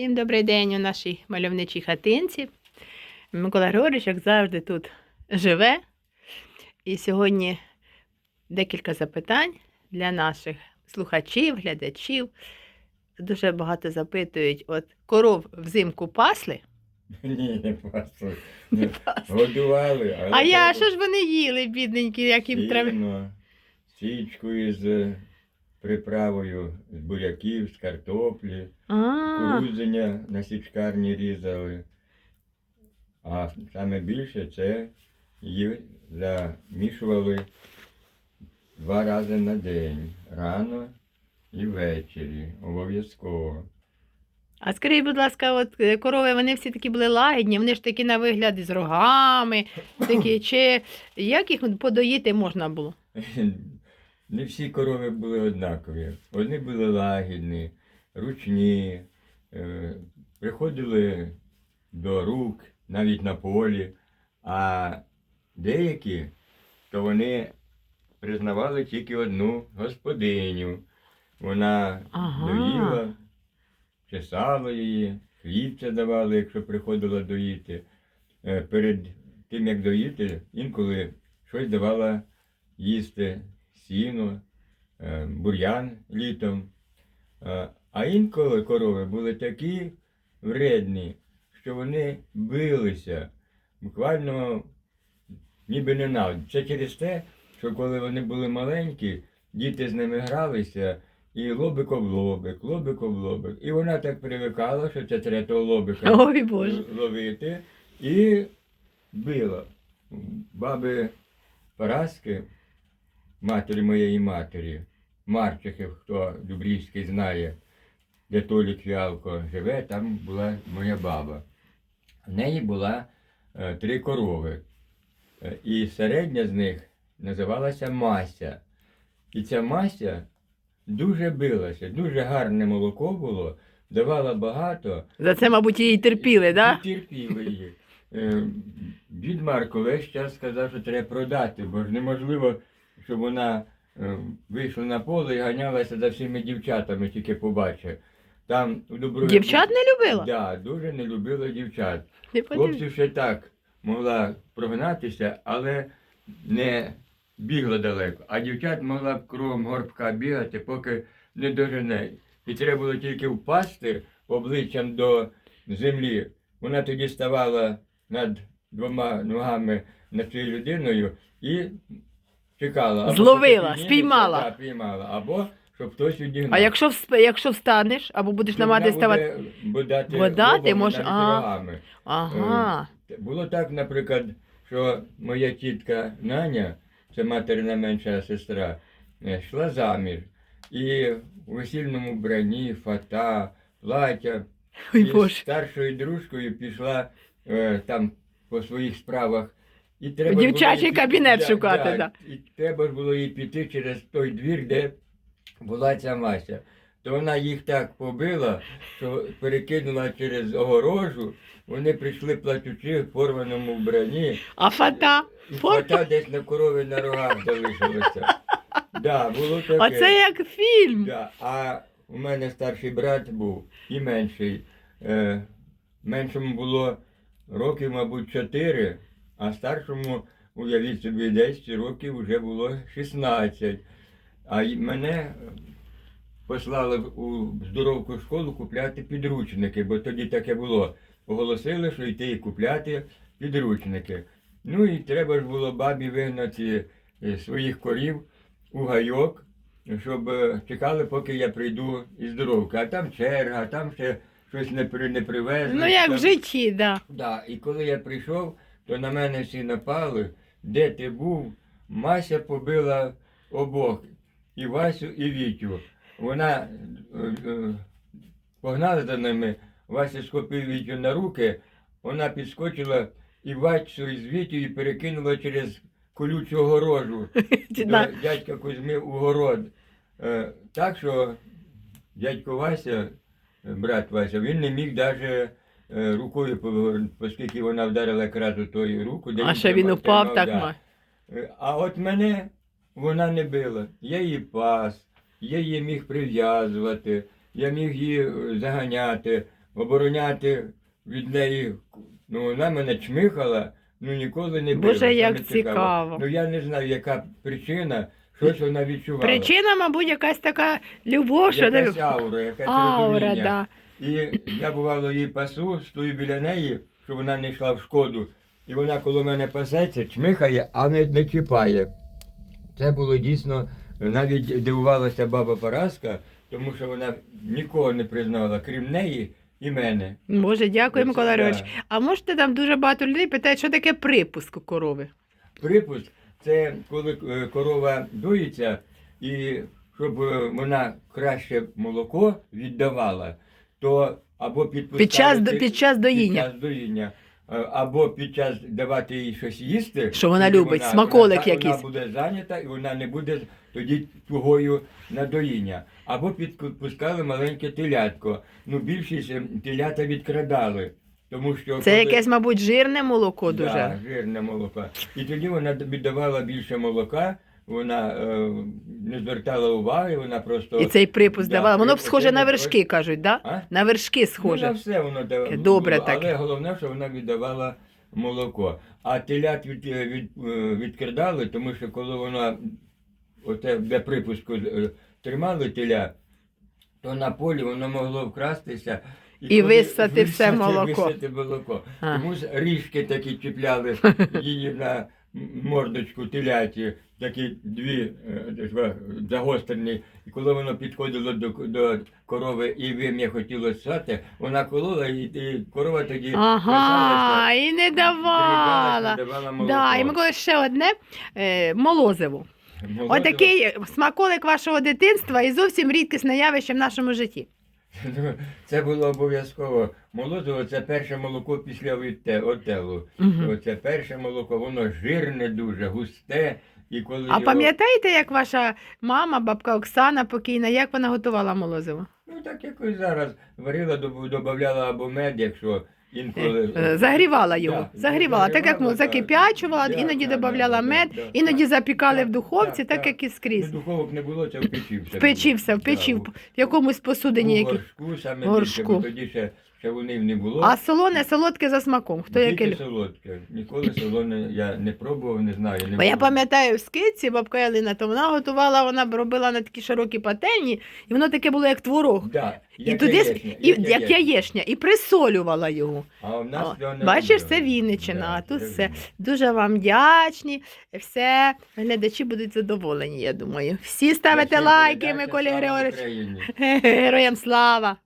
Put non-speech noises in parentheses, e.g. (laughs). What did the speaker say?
Всім добрий день у нашій мальовничій хатинці. Микола Григорович, як завжди, тут живе. І сьогодні декілька запитань для наших слухачів, глядачів. Дуже багато запитують: от коров взимку пасли, Ні, не пасли. Не (laughs) Не пасли. Годували, але а я так що ж вони їли, бідненькі, як їм треба. Січкою з приправою з буряків, з картоплі, кукурудзення на січкарні різали. А саме більше це її замішували два рази на день, рано і ввечері, обов'язково. а скажіть, будь ласка, от е, корови, вони всі такі були лагідні, вони ж такі на вигляд з рогами, такі, чи як їх подоїти можна було? (laughs) Не всі корови були однакові. Одні були лагідні, ручні, е, приходили до рук навіть на полі, а деякі, то вони признавали тільки одну господиню. Вона Ага. доїла, чесала її, хлібця давали, якщо приходила доїти. Е, Перед тим, як доїти, інколи щось давала їсти сіно, е, бур'ян літом. Е, А інколи корови були такі вредні, що вони билися, буквально ніби ненавидять. Це через те, що коли вони були маленькі, діти з ними гралися, і лобик об лобик, лобик об лобик. І вона так привикала, що це треба того лобика (laughs) Ой Боже. ловити і била. Баби Параски, матері моєї матері, Марчихи, хто Дубрівський знає, де Толік Фіалко живе, там була моя баба. В неї була е, три корови. Е, і середня з них називалася Мася. І ця Мася дуже билася, дуже гарне молоко було, давала багато. За це, мабуть, її терпіли, так? І терпіли її. Е, Дід Марко весь час сказав, що треба продати, бо ж неможливо, щоб вона е, вийшла на поле і ганялася за всіми дівчатами, тільки побачив. Там у Дуброві... Дівчат не любила? Да, дуже не любила дівчат. Не. Хлопців ще так могла прогнатися, але не бігла далеко. А дівчат могла б кругом горбка бігати, поки не дожене. І треба було тільки впасти обличчям до землі. Вона тоді ставала над двома ногами над цією людиною і чекала. Або Зловила, спіймала. да, піймала. Або щоб хтось відігнав. А якщо, всп- якщо встанеш або будеш Щоб намагатися вона ставати. буде бодати, Бодати лобом може- навіть а. рогами. Ага. Було так, наприклад, що моя тітка Наня, це материна менша сестра, е, йшла заміж. І у весільному вбранні, фата, плаття. Ой і з Боже. старшою дружкою пішла е, там по своїх справах. І треба було дівчачий піти- кабінет шукати, да. І треба ж було їй піти через той двір, де була ця Мася. То вона їх так побила, що перекинула через огорожу. Вони прийшли плачучи в порваному вбранні. А фата? І фата десь на корові на рогах залишилася. (laughs) Да, було таке. Оце як фільм. Да. А у мене старший брат був і менший. Е, меншому було років, мабуть, 4, а старшому, уявіть собі, 10 років вже було 16. А мене послали у здоровку школу купляти підручники, бо тоді таке було. Оголосили, що йти і купляти підручники. Ну і треба ж було бабі вигнати е, своїх корів у гайок, щоб е, чекали, поки я прийду із здоровки. А там черга, там ще щось не, при, не привезли. Ну як там... в житті, да. Да, і коли я прийшов, то на мене всі напали. Де ти був? Мася побила обох. І Васю, і Вітю. Вона е, е, погнала за ними, Вася схопив Вітю на руки, вона підскочила і Васю із Вітю перекинула через колючу огорожу (laughs) до дядька Кузьми у город. Е, так що дядько Вася, брат Вася, він не міг навіть рукою повернути, оскільки вона вдарила якраз у тою руку. де А ще він тримав- упав тримав, так. да. ма. Е, А от мене вона не била. Я її пас, я її міг прив'язувати, я міг її е, заганяти. обороняти від неї. Ну, вона мене чмихала, ну ніколи не била. Боже, як цікаво. Ну я не знаю, яка причина, щось вона відчувала. Причина, мабуть, якась така любов, що Якась не... аура, якась аура, розуміння. да. І я бувало її пасу, стою біля неї, щоб вона не йшла в шкоду. І вона коло мене пасеться, чмихає, а не, не чіпає. Це було дійсно, навіть дивувалася баба Параска, тому що вона нікого не признавала, крім неї і мене. Боже, дякую, Микола да. А можете там дуже багато людей питають, що таке припуск у корови? Припуск це коли е, корова доїться, і щоб е, вона краще молоко віддавала, то або підпускати Під час, під час доїння. Під час доїння. Або під час давати їй щось їсти. Що вона любить, смаколик вона, якийсь. Вона буде зайнята і вона не буде тоді тугою на доїння. Або підпускали маленьке телятко. Ну, більшість е, телята відкрадали. Тому що Це коли- якесь, мабуть, жирне молоко дуже. Да, жирне молоко. І тоді вона віддавала більше молока, вона е, не звертала уваги, вона просто. І цей припуск Да, давала. Воно б припуск, схоже на не вершки, кажуть, да? А? На вершки Ну, на схоже. все воно давало. Добре було, таке. Але головне, що вона віддавала молоко. А телят від, від, е, відкидали, тому що коли вона оте для припуску е, тримали теля, то на полі воно могло вкрастися. І коли- висати все молоко. Висати молоко. А. Тому ж ріжки такі чіпляли (laughs) її на мордочку теляті, такі дві е, загострені. І коли воно підходило до, до корови і вим'я хотіло ссати, вона колола, і, і корова тоді Ага, і не давала. давала. давала молоко. Да, і Микола, ще одне е, молозиво. Молоко- Отакий смаколик вашого дитинства і зовсім рідкісне явище в нашому житті. (laughs) Це було обов'язково. Молозиво це перше молоко після отелу. Угу. Оце перше молоко, воно жирне дуже, густе. І коли А його... пам'ятаєте, як ваша мама, бабка Оксана покійна, як вона готувала молозиво? Ну так якось зараз варила, додавала або мед, якщо інколи. Е, Загрівала його. Да, Загрівала, так як ну, закип'ячувала, да, іноді да, додавала да, мед, да, іноді да. запікали да, в духовці, так, так як і скрізь. Ну, духовок не було, це в печі все. В печі все, в печі, Да, в якомусь посудині. горшку саме Горшку. більше, тоді ще, ще вони не було. А солоне, солодке за смаком. Хто Тільки яке? солодке. Ніколи солоне я не пробував, не знаю. Не Бо я пам'ятаю в скидці бабка Ялина, то вона готувала, вона б робила на такі широкі пательні, і воно таке було як творог. Да, І як туди с- яєчня, і, як яєчня, і присолювала його. А в нас О, цього не Бачиш, це Вінниччина, а тут це все. Вінниччина. Дуже вам вдячні. Все, глядачі будуть задоволені, я думаю. Всі ставите Всім лайки, Миколі «Слава Григорович. Україні». (laughs) Героям слава!